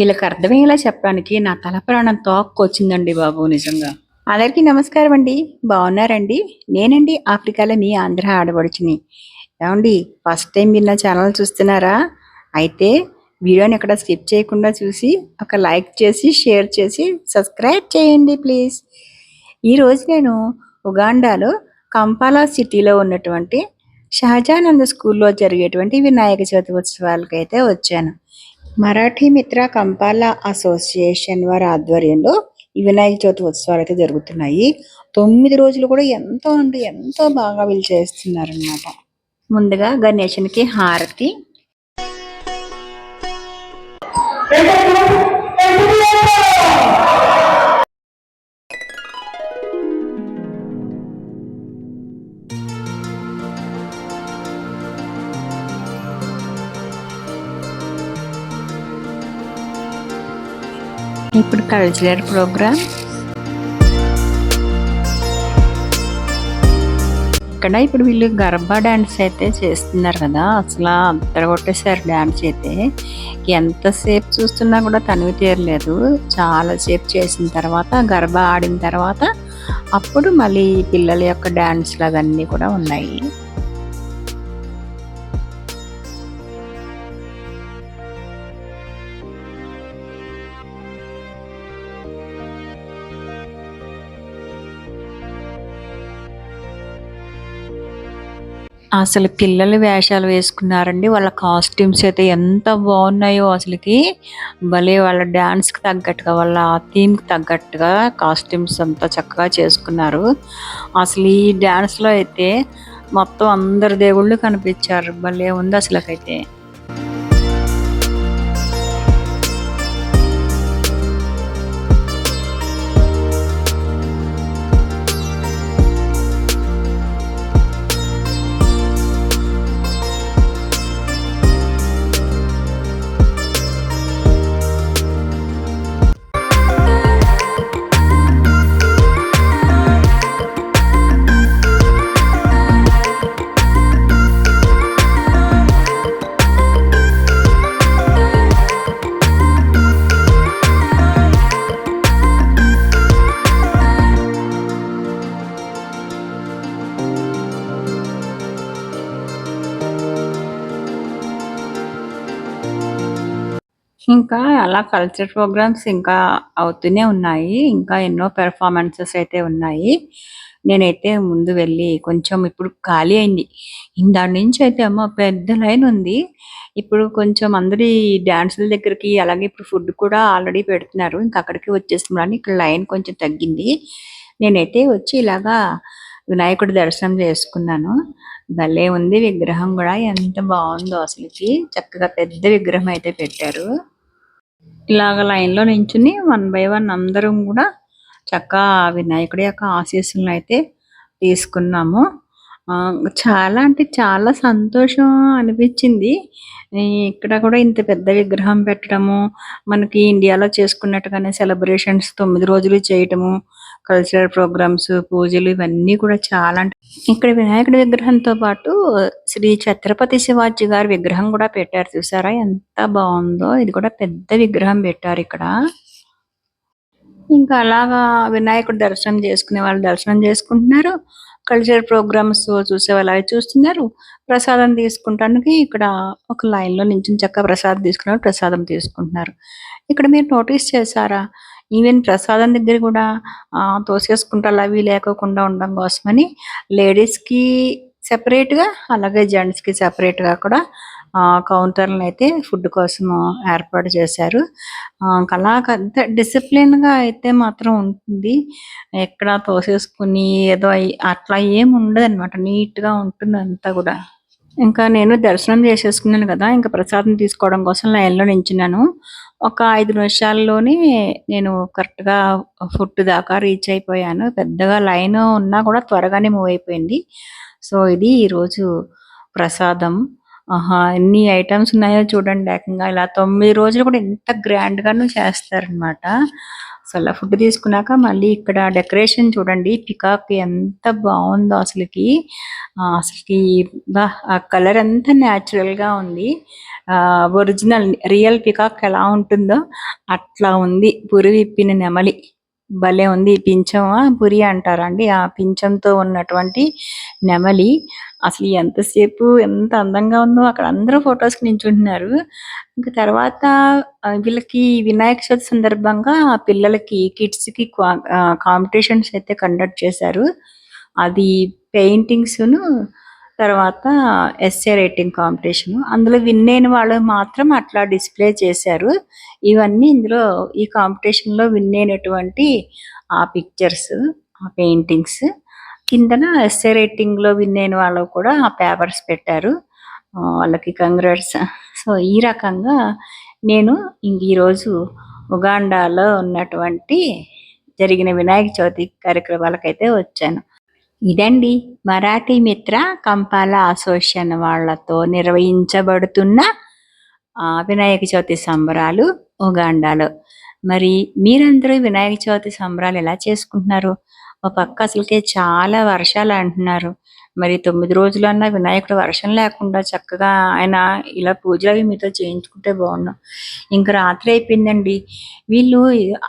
వీళ్ళకి అర్థమయ్యేలా చెప్పడానికి నా తల ప్రాణం తోక్కొచ్చిందండి బాబు నిజంగా. అందరికీ నమస్కారం అండి. బాగున్నారండి? నేనండి ఆఫ్రికాలో మీ ఆంధ్ర ఆడబడుచుని ఏమండి ఫస్ట్ టైం మీరు నా ఛానల్ చూస్తున్నారా? అయితే వీడియోని ఎక్కడ స్కిప్ చేయకుండా చూసి ఒక లైక్ చేసి షేర్ చేసి సబ్స్క్రైబ్ చేయండి ప్లీజ్ ఈరోజు నేను ఉగాండాలో కంపాలా సిటీలో ఉన్నటువంటి షహజానంద స్కూల్లో జరిగేటువంటి వినాయక చవితి ఉత్సవాలకు అయితే వచ్చాను. మరాఠీ మిత్ర కంపాల అసోసియేషన్ వారి ఆధ్వర్యంలో ఈ వినాయక చవితి ఉత్సవాలు అయితే జరుగుతున్నాయి. తొమ్మిది రోజులు కూడా ఎంతో అంటే ఎంతో బాగా వీళ్ళు చేస్తున్నారనమాట ముందుగా గణేషునికి హారతి. ఇప్పుడు కల్చరల్ ప్రోగ్రామ్ ఇక్కడ ఇప్పుడు వీళ్ళు గర్భా డ్యాన్స్ అయితే చేస్తున్నారు కదా. అసలు అంతర కొట్టేశారు డ్యాన్స్ అయితే. ఎంతసేపు చూస్తున్నా కూడా తనివి తీరలేదు. చాలాసేపు చేసిన తర్వాత గర్భా ఆడిన తర్వాత అప్పుడు మళ్ళీ పిల్లల యొక్క డ్యాన్స్లు అవన్నీ కూడా ఉన్నాయి. అసలు పిల్లలు వేషాలు వేసుకున్నారండి. వాళ్ళ కాస్ట్యూమ్స్ అయితే ఎంత బాగున్నాయో అసలుకి. భలే వాళ్ళ డ్యాన్స్కి తగ్గట్టుగా వాళ్ళ థీమ్కి తగ్గట్టుగా కాస్ట్యూమ్స్ అంతా చక్కగా చేసుకున్నారు. అసలు ఈ డ్యాన్స్లో అయితే మొత్తం అందరు దేవుళ్ళు కనిపించారు. భలే ఉంది అసలుకైతే. ఇంకా అలా కల్చర్ ప్రోగ్రామ్స్ ఇంకా అవుతూనే ఉన్నాయి. ఇంకా ఎన్నో పెర్ఫార్మెన్సెస్ అయితే ఉన్నాయి. నేనైతే ముందు వెళ్ళి కొంచెం ఇప్పుడు ఖాళీ అయింది. దాని నుంచి అయితే అమ్మ పెద్ద లైన్ ఉంది. ఇప్పుడు కొంచెం అందరి డ్యాన్సుల దగ్గరికి అలాగే ఇప్పుడు ఫుడ్ కూడా ఆల్రెడీ పెడుతున్నారు. ఇంకా అక్కడికి వచ్చేస్తున్నాను ఇక్కడ లైన్ కొంచెం తగ్గింది. నేనైతే వచ్చి ఇలాగా వినాయకుడి దర్శనం చేసుకున్నాను. భలే ఉంది విగ్రహం కూడా. ఎంత బాగుందో అసలుకి. చక్కగా పెద్ద విగ్రహం అయితే పెట్టారు. ఇలాగ లైన్లో నించుని వన్ బై వన్ అందరం కూడా చక్కగా వినాయకుడి యొక్క ఆశీస్సులను అయితే తీసుకున్నాము. చాలా అంటే చాలా సంతోషం అనిపించింది. ఇక్కడ కూడా ఇంత పెద్ద విగ్రహం పెట్టడము మనకి ఇండియాలో చేసుకున్నట్టుగానే సెలబ్రేషన్స్ తొమ్మిది రోజులు చేయటము కల్చరల్ ప్రోగ్రామ్స్ పూజలు ఇవన్నీ కూడా చాలా అంటే ఇక్కడ వినాయకుడి విగ్రహంతో పాటు శ్రీ ఛత్రపతి శివాజీ గారి విగ్రహం కూడా పెట్టారు. చూసారా? ఎంత బాగుందో. ఇది కూడా పెద్ద విగ్రహం పెట్టారు ఇక్కడ. ఇంకా అలాగా వినాయకుడు దర్శనం చేసుకునే వాళ్ళు దర్శనం చేసుకుంటున్నారు. కల్చరల్ ప్రోగ్రామ్స్ చూసే వాళ్ళు అవి చూస్తున్నారు. ప్రసాదం తీసుకుంటానికి ఇక్కడ ఒక లైన్లో చక్క చక్కగా ప్రసాదం తీసుకున్నారు. ప్రసాదం తీసుకుంటున్నారు. ఇక్కడ మీరు నోటీస్ చేశారా? ఈవెన్ ప్రసాదం దగ్గర కూడా ఆ, అవి లేకోకుండా ఉండడం కోసమని లేడీస్కి సెపరేట్గా అలాగే జెంట్స్కి సెపరేట్గా కూడా కౌంటర్లను అయితే ఫుడ్ కోసం ఏర్పాటు చేశారు. ఆ, అలాగంత డిసిప్లిన్గా అయితే మాత్రం ఉంటుంది. ఎక్కడ తోసేసుకుని ఏదో అట్లా ఏం ఉండదు అనమాట నీట్గా ఉంటుంది అంతా కూడా. ఇంకా నేను దర్శనం చేసేసుకున్నాను కదా ఇంకా ప్రసాదం తీసుకోవడం కోసం లైన్లో నించున్నాను. ఒక ఐదు నిమిషాల్లోనే నేను కరెక్ట్గా ఫుడ్ దాకా రీచ్ అయిపోయాను. పెద్దగా లైన్ ఉన్నా కూడా త్వరగానే మూవ్ అయిపోయింది. సో ఇది ఈరోజు రోజు ప్రసాదం. ఆహా ఎన్ని ఐటమ్స్ ఉన్నాయో చూడండి. ఏకంగా ఇలా తొమ్మిది రోజులు కూడా ఎంత గ్రాండ్ చేస్తారనమాట చేస్తారనమాట అసలు ఫుడ్ తీసుకున్నాక మళ్ళీ ఇక్కడ డెకరేషన్ చూడండి పికాక్ ఎంత బాగుందో అసలుకి. అసలుకి ఆ కలర్ అంతా న్యాచురల్గా ఉంది. ఆ ఒరిజినల్ రియల్ పికాక్ ఎలా ఉంటుందో అట్లా ఉంది. పురి విప్పిన నెమలి. భలే ఉంది పింఛమా పురి అంటారండి. ఆ పింఛంతో ఉన్నటువంటి నెమలి అసలు ఎంతసేపు ఎంత అందంగా ఉందో అక్కడ అందరూ ఫొటోస్ నించుంటున్నారు. ఇంకా తర్వాత వీళ్ళకి వినాయక చవితి సందర్భంగా ఆ పిల్లలకి కిడ్స్కి కాంపిటీషన్స్ అయితే కండక్ట్ చేశారు. అది పెయింటింగ్స్ను తర్వాత ఎస్ఏ రైటింగ్ కాంపిటీషన్ అందులో విన్ అయిన వాళ్ళు మాత్రం అట్లా డిస్ప్లే చేశారు. ఇవన్నీ ఇందులో ఈ కాంపిటీషన్లో విన్ అయినటువంటి ఆ పిక్చర్స్ ఆ పెయింటింగ్స్ కిందన ఎస్ఏ రైటింగ్లో విన్ అయిన వాళ్ళు కూడా ఆ పేపర్స్ పెట్టారు. వాళ్ళకి కంగ్రాట్స్ సో ఈ రకంగా నేను ఇంక ఈరోజు ఉగాండాలో ఉన్నటువంటి జరిగిన వినాయక చవితి కార్యక్రమాలకైతే వచ్చాను. ఇదండి మరాఠీ మిత్ర కంపాల అసోసియేషన్ వాళ్ళతో నిర్వహించబడుతున్న ఆ, వినాయక చవితి సంబరాలు ఉగాండాలో. మరి మీరందరూ వినాయక చవితి సంబరాలు ఎలా చేసుకుంటున్నారు? ఒక పక్క అసలుకే చాలా వర్షాలు అంటున్నారు. మరి తొమ్మిది రోజులన్నా వినాయకుడు వర్షం లేకుండా చక్కగా ఆయన ఇలా పూజలు అవి మీతో చేయించుకుంటే బాగున్నాం. ఇంకా రాత్రి అయిపోయిందండి. వీళ్ళు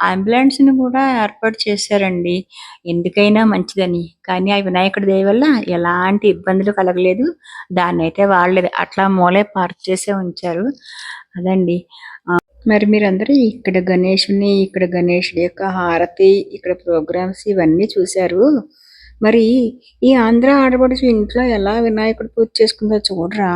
అంబులెన్స్ని కూడా ఏర్పాటు చేశారండి. ఎందుకైనా మంచిదని. కానీ ఆ వినాయకుడి దయ వల్ల ఎలాంటి ఇబ్బందులు కలగలేదు. దాన్ని అయితే వాడలేదు. అట్లా మూలే పార్క్ చేసే ఉంచారు. అదండి. మరి మీరందరూ ఇక్కడ గణేషుని ఇక్కడ గణేషుడి యొక్క హారతి ఇక్కడ ప్రోగ్రామ్స్ ఇవన్నీ చూశారు. మరి ఈ ఆంధ్ర ఆడపడుచు ఇంట్లో ఎలా వినాయకుడు పూజ చేసుకుందో చూడరా?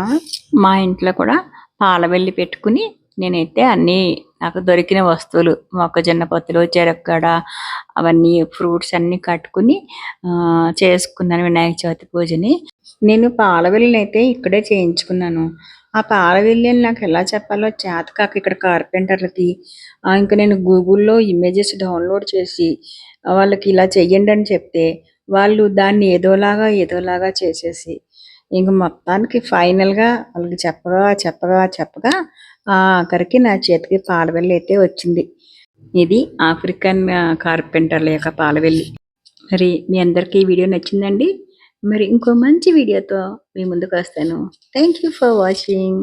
మా ఇంట్లో కూడా పాలవెల్లి పెట్టుకుని నేనైతే అన్ని నాకు దొరికిన వస్తువులు మొక్కజొన్న పొత్తులు చెరక్కడ అవన్నీ ఫ్రూట్స్ అన్ని కట్టుకుని చేసుకున్నాను వినాయక చవితి పూజని. నేను పాలవెల్లిని అయితే ఇక్కడే చేయించుకున్నాను. ఆ పాలవెల్లి అని నాకు ఎలా చెప్పాలో చేత కాక ఇక్కడ కార్పెంటర్లకి ఇంకా నేను గూగుల్లో ఇమేజెస్ డౌన్లోడ్ చేసి వాళ్ళకి ఇలా చెయ్యండి అని చెప్తే వాళ్ళు దాన్ని ఏదోలాగా ఏదోలాగా చేసేసి ఇంక మొత్తానికి ఫైనల్గా వాళ్ళకి చెప్పగా చెప్పగా చెప్పగా ఆఖరికి నా చేతికి పాలవెల్లి అయితే వచ్చింది. ఇది ఆఫ్రికన్ కార్పెంటర్ల యొక్క పాలవెల్లి. మరి మీ అందరికీ ఈ వీడియో నచ్చిందండి? మరి ఇంకో మంచి వీడియోతో మీ ముందుకు వస్తాను. Thank you for watching